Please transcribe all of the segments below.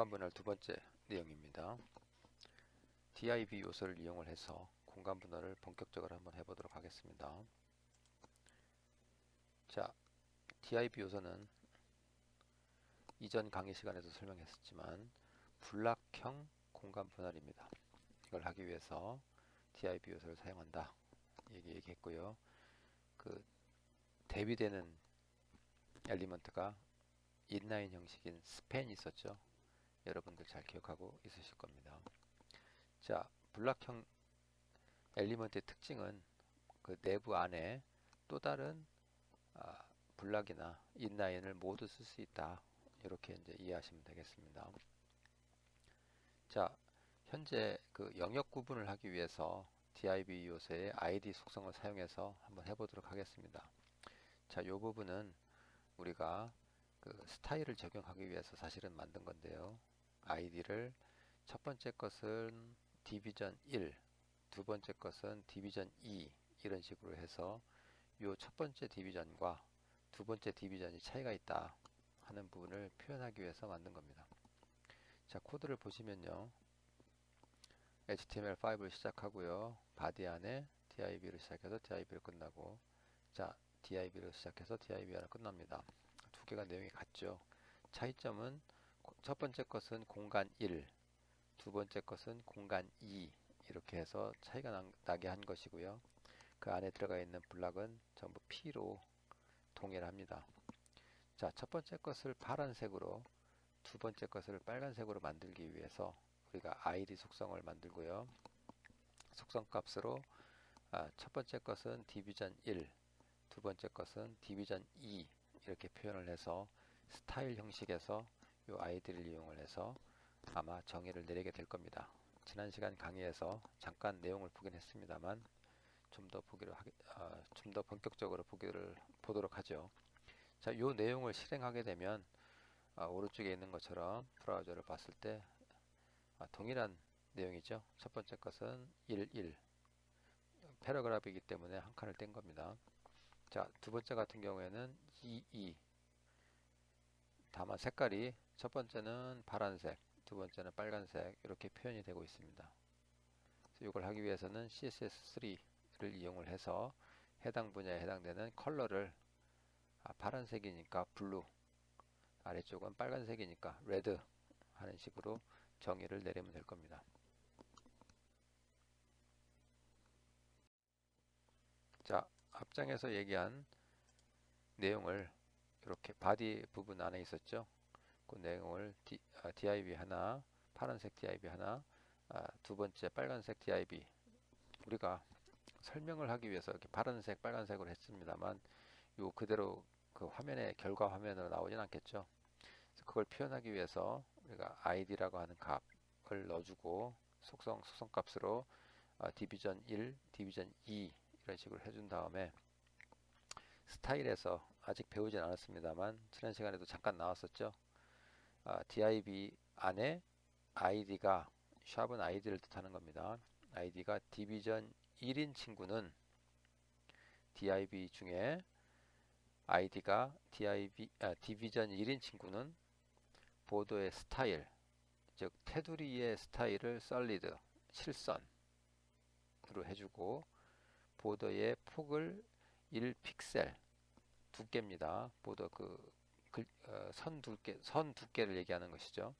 공간 분할 두 번째 내용입니다. DIB 요소를 이용을 해서 공간 분할을 본격적으로 한번 해보도록 하겠습니다. 자, DIB 요소는 이전 강의 시간에도 설명했었지만 블락형 공간 분할입니다. 이걸 하기 위해서 DIB 요소를 사용한다. 얘기 얘기했고요. 그 대비되는 엘리먼트가 인라인 형식인 스팬이 있었죠. 여러분들 잘 기억하고 있으실 겁니다. 자, 블락형 엘리먼트의 특징은 그 내부 안에 또 다른 아, 블락이나 인라인을 모두 쓸 수 있다. 이렇게 이제 이해하시면 되겠습니다. 자, 현재 그 영역 구분을 하기 위해서 div 요소의 id 속성을 사용해서 한번 해보도록 하겠습니다. 자, 이 부분은 우리가 그 스타일을 적용하기 위해서 사실은 만든 건데요. Id를 첫 번째 것은 디비전 1, 두 번째 것은 디비전 2 이런 식으로 해서 요 첫 번째 디비전과 두 번째 디비전이 차이가 있다 하는 부분을 표현하기 위해서 만든 겁니다. 자, 코드를 보시면요. HTML5를 시작하고요. 바디 안에 div를 시작해서 div를 끝나고 자, div를 시작해서 div 하나 끝납니다. 두 개가 내용이 같죠. 차이점은 첫 번째 것은 공간 1, 두 번째 것은 공간 2 이렇게 해서 차이가 나, 게한 것이고요. 그 안에 들어가 있는 블락은 전부 P로 동일합니다. 자, 첫 번째 것을 파란색으로 두 번째 것을 빨간색으로 만들기 위해서 우리가 id 속성을 만들고요. 속성 값으로 아, 첫 번째 것은 디비전 1, 두 번째 것은 디비전 2 이렇게 표현을 해서 스타일 형식에서 이 아이디를 이용을 해서 아마 정의를 내리게 될 겁니다. 지난 시간 강의에서 잠깐 내용을 보긴 했습니다만 좀 더 보기를 어, 좀더 본격적으로 보기를 보도록 하죠. 자, 이 내용을 실행하게 되면 어, 오른쪽에 있는 것처럼 브라우저를 봤을 때 어, 동일한 내용이죠. 첫 번째 것은 1, 1 패러그래프이기 때문에 한 칸을 뗀 겁니다. 자, 두 번째 같은 경우에는 2, 2 다만 색깔이 첫 번째는 파란색, 두 번째는 빨간색 이렇게 표현이 되고 있습니다. 이걸 하기 위해서는 CSS3를 이용을 해서 해당 분야에 해당되는 컬러를 아, 파란색이니까 블루 아래쪽은 빨간색이니까 레드 하는 식으로 정의를 내리면 될 겁니다. 자, 앞장에서 얘기한 내용을 이렇게 바디 부분 안에 있었죠. 그 내용을 D, 아, div 하나, 파란색 div 하나, 아, 두 번째 빨간색 div 우리가 설명을 하기 위해서 이렇게 파란색, 빨간색으로 했습니다만 요 그대로 그 화면에 결과 화면으로 나오진 않겠죠. 그걸 표현하기 위해서 우리가 id라고 하는 값을 넣어주고 속성 속성 값으로 아, 디비전 1, 디비전 2 이런 식으로 해준 다음에 스타일에서 아직 배우진 않았습니다만 지난 시간에도 잠깐 나왔었죠. 아, div 안에 id가 샵은 id를 뜻하는 겁니다. id가 디비전 1인 친구는 div 중에 id가 div, 아, 디비전 1인 친구는 보도의 스타일, 즉 테두리의 스타일을 solid, 실선으로 해주고 보더의 폭을 1픽셀 두께입니다. 보더 그, 그 어, 선 두께 선 두께를 얘기하는 것이죠.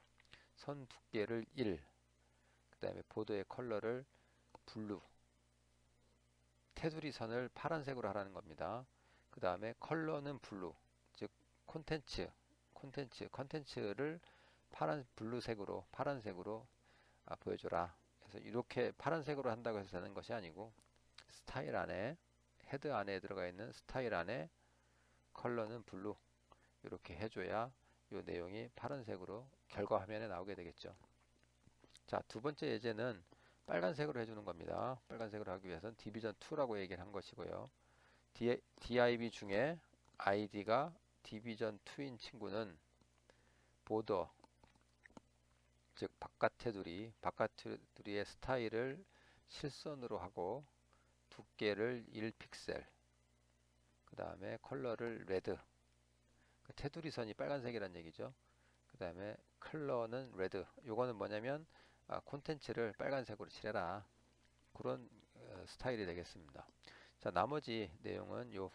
선 두께를 1. 그다음에 보더의 컬러를 블루. 테두리 선을 파란색으로 하라는 겁니다. 그 다음에 컬러는 블루, 즉 콘텐츠, 콘텐츠, 컨텐츠를 파란 블루색으로 파란색으로 아, 보여줘라. 그래서 이렇게 파란색으로 한다고 해서 되는 것이 아니고 스타일 안에 헤드 안에 들어가 있는 스타일 안에 컬러는 블루 이렇게 해줘야 이 내용이 파란색으로 결과 화면에 나오게 되겠죠. 자, 두 번째 예제는 빨간색으로 해주는 겁니다. 빨간색으로 하기 위해서는 디비전 2라고 얘기를 한 것이고요. div 중에 id가 디비전 2인 친구는 보더 즉 바깥 테두리 바깥 테두리의 스타일을 실선으로 하고 두께를 1픽셀 그 다음에 컬러를 레드 그 테두리 선이 빨간색이란 얘기죠 그 다음에 컬러는 레드. 요거는 뭐냐면 아, 콘텐츠를 빨간색으로 칠해라. 그런 어, 스타일이 되겠습니다. 자, 나머지 내용은 요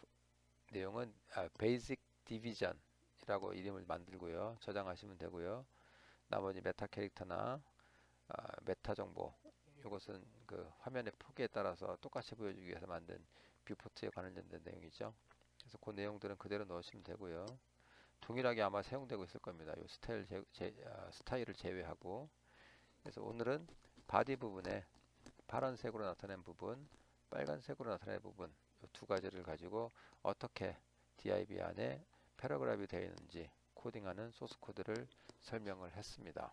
내용은 아, 베이직 디비전 이라고 이름을 만들고요. 저장하시면 되고요. 나머지 메타 캐릭터나 아, 메타 정보 이것은 그 화면의 폭에 따라서 똑같이 보여주기 위해서 만든 뷰포트에 관련된 내용이죠. 그래서 그 내용들은 그대로 넣으시면 되고요. 동일하게 아마 사용되고 있을 겁니다. 이 스타일 제, 제, 아, 스타일을 제외하고 그래서 오늘은 바디 부분에 파란색으로 나타낸 부분, 빨간색으로 나타낸 부분 이두 가지를 가지고 어떻게 div 안에 패러그래프이 되어 있는지 코딩하는 소스 코드를 설명을 했습니다.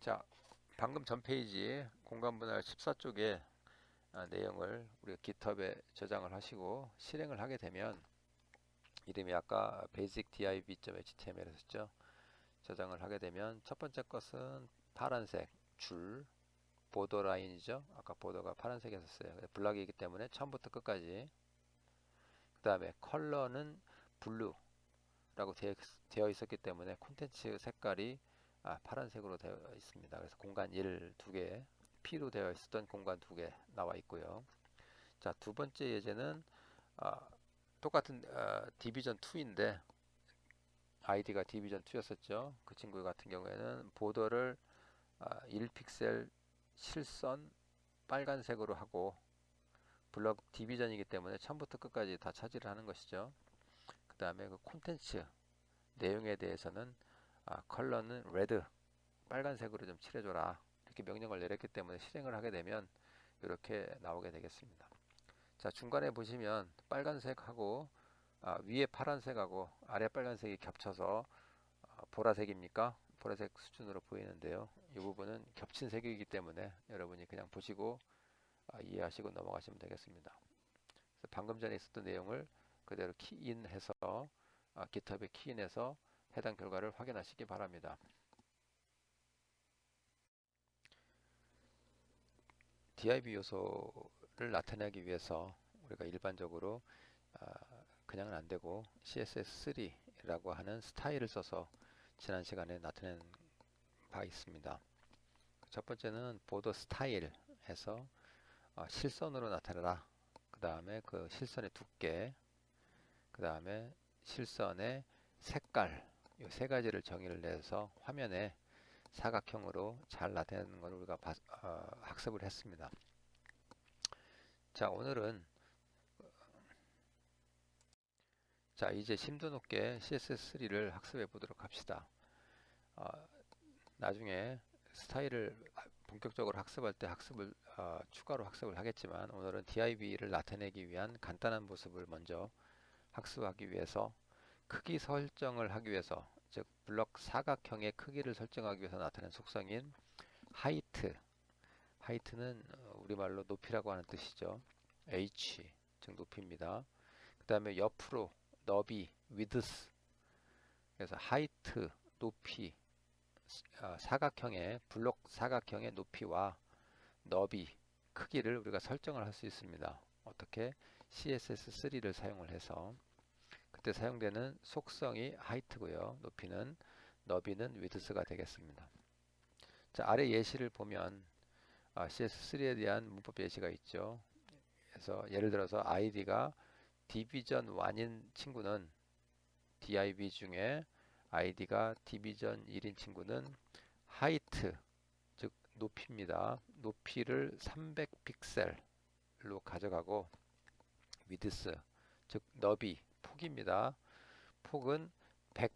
자, 방금 전 페이지 공간 분할 14쪽에 아, 내용을 우리가 GitHub에 저장을 하시고 실행을 하게 되면 이름이 아까 basic.div.html 했었죠. 저장을 하게 되면 첫 번째 것은 파란색 줄 보더 라인이죠. 아까 보더가 파란색이었어요. 블락이기 때문에 처음부터 끝까지 그 다음에 컬러는 블루라고 되어 있었기 때문에 콘텐츠 색깔이 아, 파란색으로 되어 있습니다. 그래서 공간 1, 2개, P로 되어 있었던 공간 2개 나와 있고요. 자, 두 번째 예제는 아, 똑같은 아, 디비전 2인데 아이디가 디비전 2였었죠. 그 친구 같은 경우에는 보더를 아, 1픽셀 실선 빨간색으로 하고 블럭 디비전이기 때문에 처음부터 끝까지 다 차지를 하는 것이죠. 그 다음에 그 콘텐츠 내용에 대해서는 아, 컬러는 레드 빨간색으로 좀 칠해줘라 이렇게 명령을 내렸기 때문에 실행을 하게 되면 이렇게 나오게 되겠습니다. 자 중간에 보시면 빨간색하고 아, 위에 파란색하고 아래 빨간색이 겹쳐서 아, 보라색입니까? 보라색 수준으로 보이는데요. 이 부분은 겹친 색이기 때문에 여러분이 그냥 보시고 아, 이해하시고 넘어가시면 되겠습니다. 방금 전에 있었던 내용을 그대로 키인해서 아, GitHub에 키인해서 해당 결과를 확인하시기 바랍니다. div 요소를 나타내기 위해서 우리가 일반적으로 아, 그냥은 안 되고 css3라고 하는 스타일을 써서 지난 시간에 나타낸 바 있습니다. 첫 번째는 보더 스타일 해서 어, 실선으로 나타내라. 그 다음에 그 실선의 두께, 그 다음에 실선의 색깔, 이 세 가지를 정의를 내서 화면에 사각형으로 잘 나타내는 것을 우리가 바, 어, 학습을 했습니다. 자, 오늘은 자, 이제 심도 높게 CSS3를 학습해 보도록 합시다. 어, 나중에 스타일을 본격적으로 학습할 때 학습을 어, 추가로 학습을 하겠지만 오늘은 DIV를 나타내기 위한 간단한 모습을 먼저 학습하기 위해서 크기 설정을 하기 위해서 즉 블럭 사각형의 크기를 설정하기 위해서 나타낸 속성인 하이트. 하이트는 어, 우리말로 높이라고 하는 뜻이죠. H 즉 높이입니다. 그 다음에 옆으로 너비 width. 그래서 하이트 높이 어, 사각형의 블록 사각형의 높이와 너비 크기를 우리가 설정을 할 수 있습니다. 어떻게? CSS3를 사용을 해서 그때 사용되는 속성이 하이트고요. 높이는 너비는 위드스가 되겠습니다. 자, 아래 예시를 보면 아, CS3에 대한 문법 예시가 있죠. 그래서 예를 들어서 id가 디비전 1인 친구는 div 중에 id가 디비전 1인 친구는 하이트 즉 높이입니다. 높이를 300 픽셀로 가져가고 위드스 즉 너비 폭입니다. 폭은 100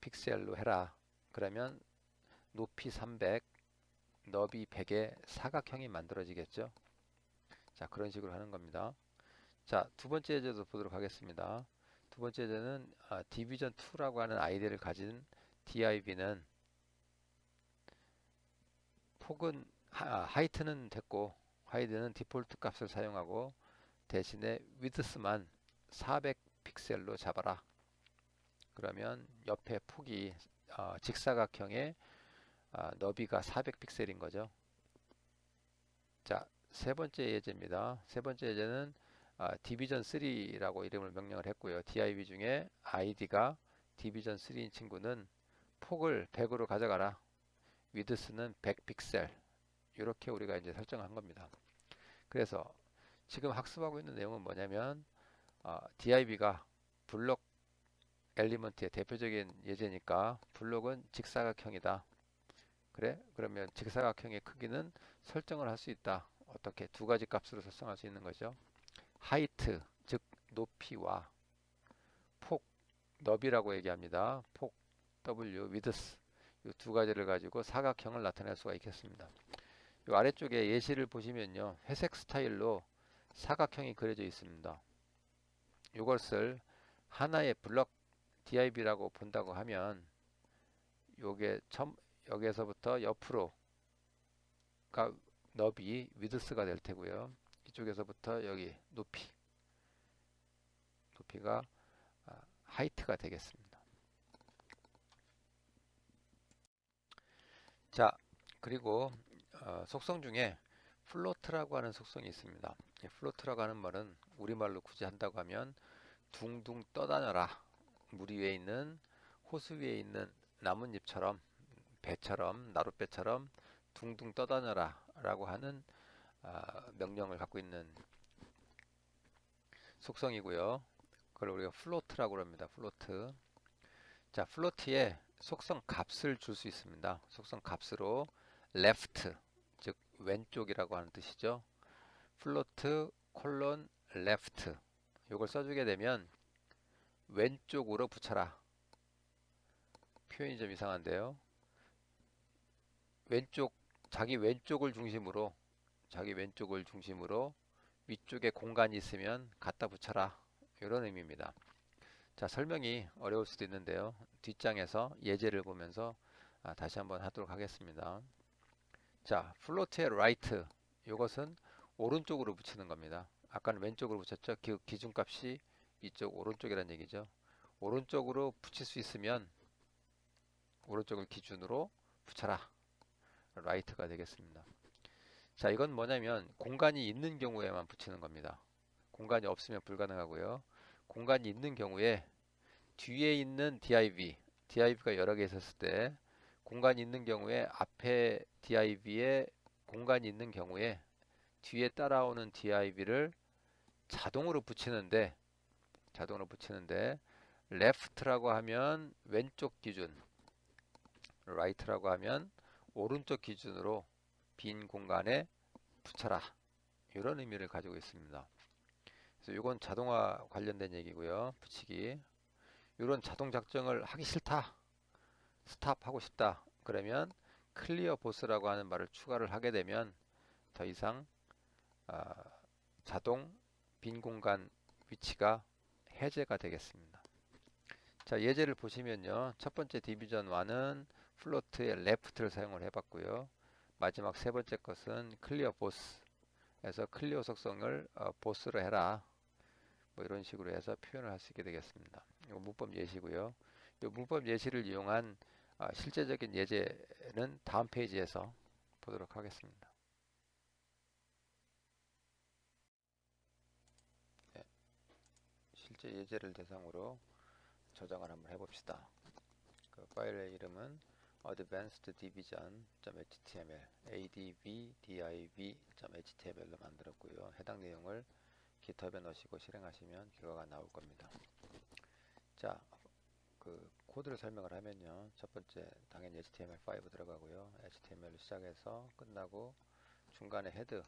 픽셀로 해라. 그러면 높이 300, 너비 100의 사각형이 만들어지겠죠. 자, 그런 식으로 하는 겁니다. 자, 두 번째 예제도 보도록 하겠습니다. 두 번째 예제는 아, 디비전 2라고 하는 아이디를 가진 div는 폭은 하, 하이트는 됐고 하이드는 디폴트 값을 사용하고 대신에 위드스만 400 픽셀로 잡아라. 그러면 옆에 폭이 어, 직사각형의 어, 너비가 400픽셀인 거죠. 자, 세 번째 예제입니다. 세 번째 예제는 어, 디비전 3라고 이름을 명령을 했고요. div 중에 id가 디비전 3인 친구는 폭을 100으로 가져가라. 위드스는 100 픽셀. 이렇게 우리가 이제 설정한 겁니다. 그래서 지금 학습하고 있는 내용은 뭐냐면 어, DIB가 블록 엘리먼트의 대표적인 예제니까 블록은 직사각형이다. 그래? 그러면 직사각형의 크기는 설정을 할 수 있다. 어떻게 두 가지 값으로 설정할 수 있는 거죠. 하이트 즉 높이와 폭 너비라고 얘기합니다. 폭 W width 이두 가지를 가지고 사각형을 나타낼 수가 있겠습니다. 이 아래쪽에 예시를 보시면요. 회색 스타일로 사각형이 그려져 있습니다. 이것을 하나의 블럭 DIB라고 본다고 하면 요게 첨, 여기에서부터 옆으로 가 너비 위드스가 될 테고요. 이쪽에서부터 여기 높이 높이가 아, 하이트가 되겠습니다. 자 그리고 어, 속성 중에 플로트라고 하는 속성이 있습니다. 플로트라고 하는 말은 우리말로 굳이 한다고 하면 둥둥 떠다녀라 물 위에 있는 호수 위에 있는 나뭇잎처럼 배처럼 나룻배처럼 둥둥 떠다녀라 라고 하는 아, 명령을 갖고 있는 속성이고요. 그걸 우리가 플로트라고 합니다. 플로트. 자, 플로트에 속성 값을 줄 수 있습니다. 속성 값으로 left 즉 왼쪽이라고 하는 뜻이죠. 플로트 콜론 left 이걸 써주게 되면 왼쪽으로 붙여라. 표현이 좀 이상한데요. 왼쪽 자기 왼쪽을 중심으로 자기 왼쪽을 중심으로 위쪽에 공간이 있으면 갖다 붙여라 이런 의미입니다. 자 설명이 어려울 수도 있는데요. 뒷장에서 예제를 보면서 아, 다시 한번 하도록 하겠습니다. 자 플로트의 right 이것은 오른쪽으로 붙이는 겁니다. 아까는 왼쪽으로 붙였죠. 그 기준값이 이쪽 오른쪽이라는 얘기죠. 오른쪽으로 붙일 수 있으면 오른쪽을 기준으로 붙여라. 라이트가 되겠습니다. 자, 이건 뭐냐면 공간이 있는 경우에만 붙이는 겁니다. 공간이 없으면 불가능하고요. 공간이 있는 경우에 뒤에 있는 div, div가 여러 개 있었을 때 공간이 있는 경우에 앞에 div에 공간이 있는 경우에 뒤에 따라오는 div를 자동으로 붙이는데 자동으로 붙이는데 left라고 하면 왼쪽 기준 right라고 하면 오른쪽 기준으로 빈 공간에 붙여라 이런 의미를 가지고 있습니다. 그래서 이건 자동화 관련된 얘기고요. 붙이기 이런 자동 작정을 하기 싫다 스탑 하고 싶다 그러면 클리어 보스라고 하는 말을 추가를 하게 되면 더 이상 아, 자동 빈 공간 위치가 해제가 되겠습니다. 자 예제를 보시면요. 첫 번째 디비전 1은 플로트의 레프트를 사용을 해봤고요. 마지막 세 번째 것은 클리어 보스에서 클리어 속성을 어, 보스로 해라. 뭐 이런 식으로 해서 표현을 할 수 있게 되겠습니다. 이거 문법 예시고요. 이 문법 예시를 이용한 어, 실제적인 예제는 다음 페이지에서 보도록 하겠습니다. 실제 예제를 대상으로 저장을 한번 해봅시다. 그 파일의 이름은 advanced division.html advdiv.html로 만들었고요. 해당 내용을 GitHub에 넣으시고 실행하시면 결과가 나올 겁니다. 자, 그 코드를 설명을 하면요. 첫 번째 당연히 HTML5 들어가고요. HTML 시작해서 끝나고 중간에 헤드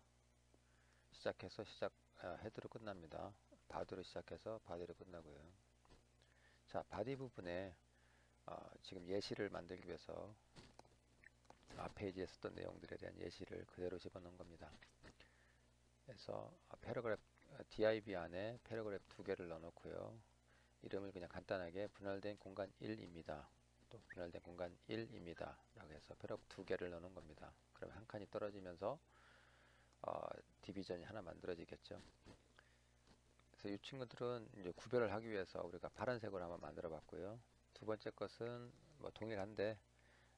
시작해서 시작 아, 헤드로 끝납니다. 바디로 시작해서 바디로 끝나고요. 자, 바디 부분에 어, 지금 예시를 만들기 위해서 앞 페이지에 썼던 내용들에 대한 예시를 그대로 집어넣은 겁니다. 그래서 패러그래프 div 안에 패러그래프 두 개를 넣어놓고요. 이름을 그냥 간단하게 분할된 공간 1입니다. 또 분할된 공간 1입니다. 라고 해서 패러그래프 두 개를 넣는 겁니다. 그러면 한 칸이 떨어지면서 어, 디비전이 하나 만들어지겠죠. 그래서 이 친구들은 이제 구별을 하기 위해서 우리가 파란색으로 한번 만들어 봤고요. 두 번째 것은 뭐 동일한데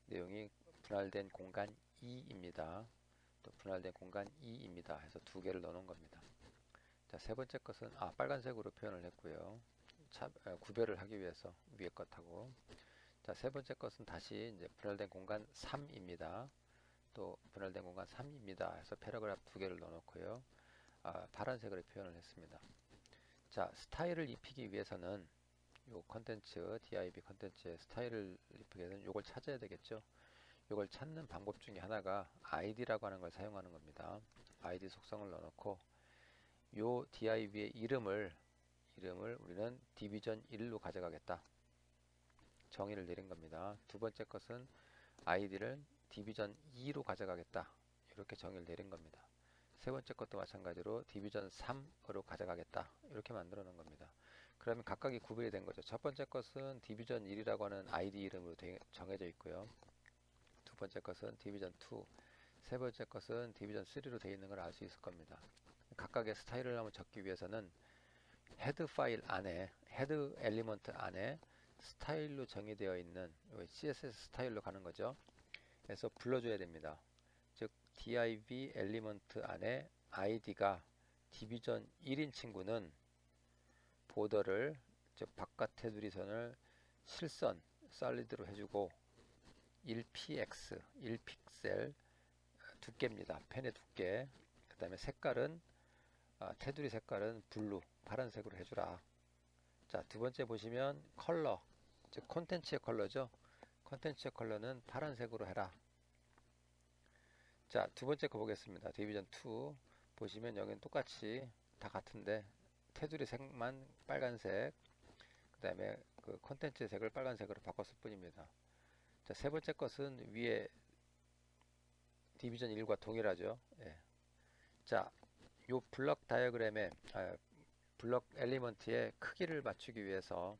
내용이 분할된 공간 2입니다. 또 분할된 공간 2입니다. 해서 두 개를 넣는 겁니다. 자, 세 번째 것은 아, 빨간색으로 표현을 했고요. 차, 어, 구별을 하기 위해서 위에 것하고 자, 세 번째 것은 다시 이제 분할된 공간 3입니다. 또 분할된 공간 3입니다. 해서 패러그래프 두 개를 넣어놓고요. 아, 파란색으로 표현을 했습니다. 자, 스타일을 입히기 위해서는 요 컨텐츠, div 컨텐츠의 스타일을 입히기 위해서는 요걸 찾아야 되겠죠. 요걸 찾는 방법 중에 하나가 id라고 하는 걸 사용하는 겁니다. id 속성을 넣어놓고 요 div의 이름을 이름을 우리는 디비전 1로 가져가겠다. 정의를 내린 겁니다. 두 번째 것은 id를 디비전 2로 가져가겠다. 이렇게 정의를 내린 겁니다. 세 번째 것도 마찬가지로 디비전 3으로 가져가겠다. 이렇게 만들어 놓은 겁니다. 그러면 각각이 구별이 된 거죠. 첫 번째 것은 디비전 1이라고 하는 id 이름으로 되- 정해져 있고요. 두 번째 것은 디비전 2, 세 번째 것은 디비전 3로 되어 있는 걸 알 수 있을 겁니다. 각각의 스타일을 한번 적기 위해서는 헤드 파일 안에 헤드 엘리먼트 안에 스타일로 정의되어 있는 요 CSS 스타일로 가는 거죠. 그래서 불러줘야 됩니다. 즉 div 엘리먼트 안에 id가 디비전 1인 친구는 보더를 즉 바깥 테두리선을 실선 솔리드로 해주고 1px 1픽셀 두께입니다. 펜의 두께. 그 다음에 색깔은 아, 테두리 색깔은 블루 파란색으로 해주라. 자, 두 번째 보시면 컬러, 즉 콘텐츠의 컬러죠. 콘텐츠의 컬러는 파란색으로 해라. 자, 두 번째 거 보겠습니다. 디비전 2 보시면 여기는 똑같이 다 같은데 테두리 색만 빨간색, 그 다음에 그 콘텐츠 색을 빨간색으로 바꿨을 뿐입니다. 자, 세 번째 것은 위에 디비전 1과 동일하죠. 예. 자, 요 블럭 다이어그램의 아, 블럭 엘리먼트의 크기를 맞추기 위해서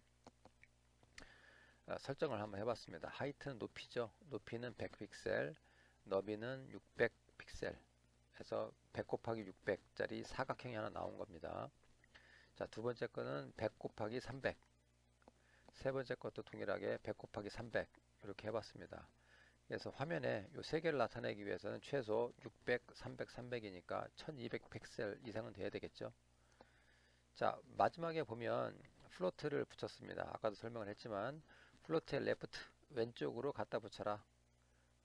아, 설정을 한번 해봤습니다. 하이트는 높이죠. 높이는 100픽셀, 너비는 600 픽셀. 해서 100 곱하기 600짜리 사각형이 하나 나온 겁니다. 자, 두 번째 거는 100 곱하기 300. 세 번째 것도 동일하게 100 곱하기 300 이렇게 해봤습니다. 그래서 화면에 이 세 개를 나타내기 위해서는 최소 600, 300, 300이니까 1200 픽셀 이상은 돼야 되겠죠. 자, 마지막에 보면 플로트를 붙였습니다. 아까도 설명을 했지만 플로트의 레프트 왼쪽으로 갖다 붙여라.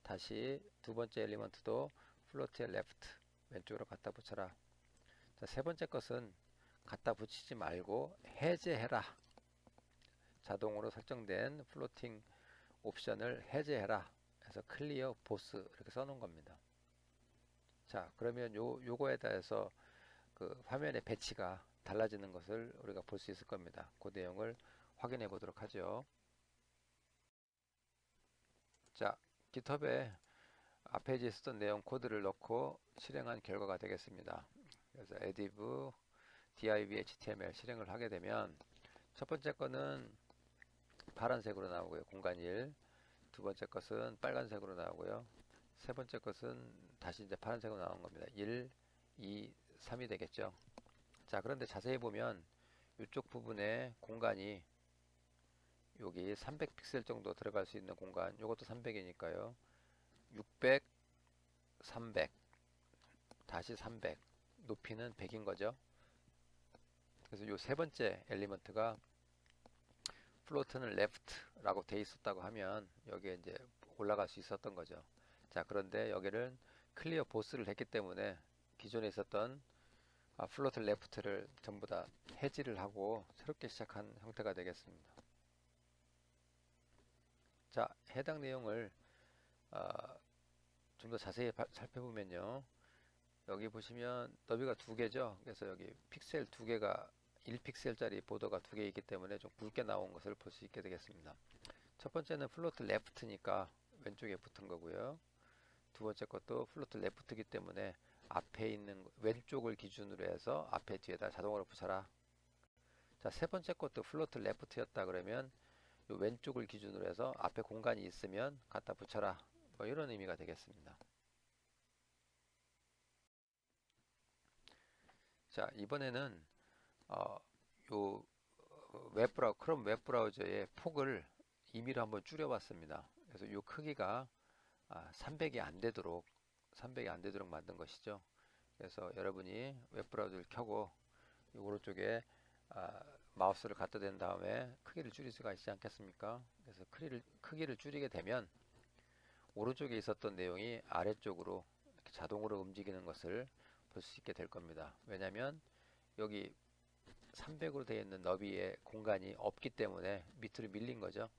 다시 두 번째 엘리먼트도 플로트의 레프트 왼쪽으로 갖다 붙여라. 자, 세 번째 것은 갖다 붙이지 말고 해제해라. 자동으로 설정된 플로팅 옵션을 해제해라. 해서 클리어 보스 이렇게 써놓은 겁니다. 자, 그러면 요 요거에 대해서 그 화면의 배치가 달라지는 것을 우리가 볼 수 있을 겁니다. 그 내용을 확인해 보도록 하죠. 자, GitHub에 앞에 있었던 내용 코드를 넣고 실행한 결과가 되겠습니다. 그래서 ediv div html 실행을 하게 되면 첫 번째 거는 파란색으로 나오고요. 공간 1. 두 번째 것은 빨간색으로 나오고요. 세 번째 것은 다시 이제 파란색으로 나온 겁니다. 1, 2, 3이 되겠죠. 자, 그런데 자세히 보면 이쪽 부분에 공간이 여기 300픽셀 정도 들어갈 수 있는 공간, 이것도 300이니까요. 600, 300, 다시 300, 높이는 100인 거죠. 그래서 이 세 번째 엘리먼트가 플로트는 left라고 돼 있었다고 하면 여기에 이제 올라갈 수 있었던 거죠. 자, 그런데 여기는 클리어 보스를 했기 때문에 기존에 있었던 아, 플로트 레프트를 전부 다 해지를 하고 새롭게 시작한 형태가 되겠습니다. 자, 해당 내용을 어, 좀더 자세히 바, 살펴보면요. 여기 보시면 너비가 두 개죠. 그래서 여기 픽셀 두 개가 1픽셀짜리 보더가 두 개 있기 때문에 좀 굵게 나온 것을 볼 수 있게 되겠습니다. 첫 번째는 플로트 레프트니까 왼쪽에 붙은 거고요. 두 번째 것도 플로트 레프트이기 때문에 앞에 있는 왼쪽을 기준으로 해서 앞에 뒤에다 자동으로 붙여라. 자, 세 번째 것도 플로트 레프트였다 그러면 요 왼쪽을 기준으로 해서 앞에 공간이 있으면 갖다 붙여라. 뭐 이런 의미가 되겠습니다. 자, 이번에는 어, 요 웹브라우 크롬 웹브라우저의 폭을 임의로 한번 줄여봤습니다. 그래서 요 크기가 아, 300이 안 되도록 300이 안 되도록 만든 것이죠. 그래서 여러분이 웹브라우저를 켜고 이 오른쪽에 아, 마우스를 갖다 댄 다음에 크기를 줄일 수가 있지 않겠습니까? 그래서 크기를, 크기를 줄이게 되면 오른쪽에 있었던 내용이 아래쪽으로 자동으로 움직이는 것을 볼 수 있게 될 겁니다. 왜냐하면 여기 300으로 되어 있는 너비에 공간이 없기 때문에 밑으로 밀린 거죠.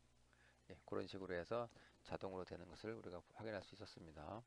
예, 그런 식으로 해서 자동으로 되는 것을 우리가 확인할 수 있었습니다.